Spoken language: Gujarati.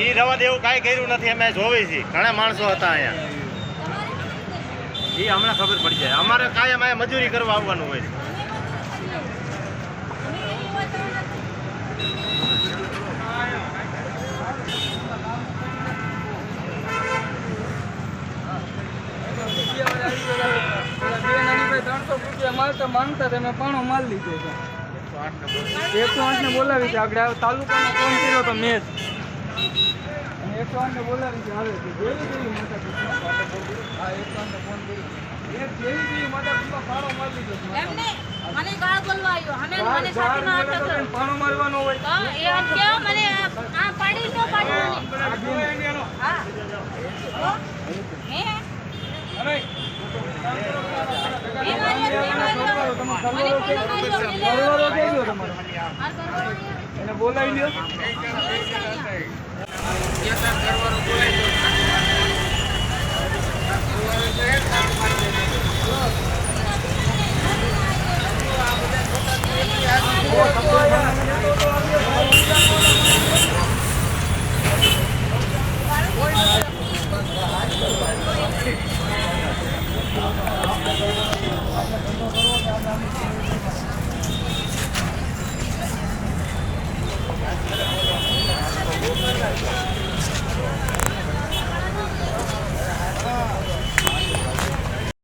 એ રવા દેવું કાંઈ કર્યું નથી, અમે જોવી છીએ ઘણા માણસો હતા અહીંયા. એ હમણાં ખબર પડી જાય. અમારે કાયમ અહીંયા મજૂરી કરવા આવવાનું હોય ત્રણસો રૂપિયા માલતા માંગતા હતા મેં પાણો માલ લીધો છે એકસો આઠ બોલાવી છે. આગળ તાલુકાનો ફોન કર્યો તો મેં. જ અને એકસો આઠ ને બોલાવી છે આવે છે. જેવી જેવી માતા પિતા હા એકસો આઠ ને ફોન કર્યો એક જેવી જેવી માતા પિતા પાણો બોલવા તો મારવાનો હોય. એ વાત કેવો મને આ પાડી ન પાડવાની હા હે. અરે. એ મારી એ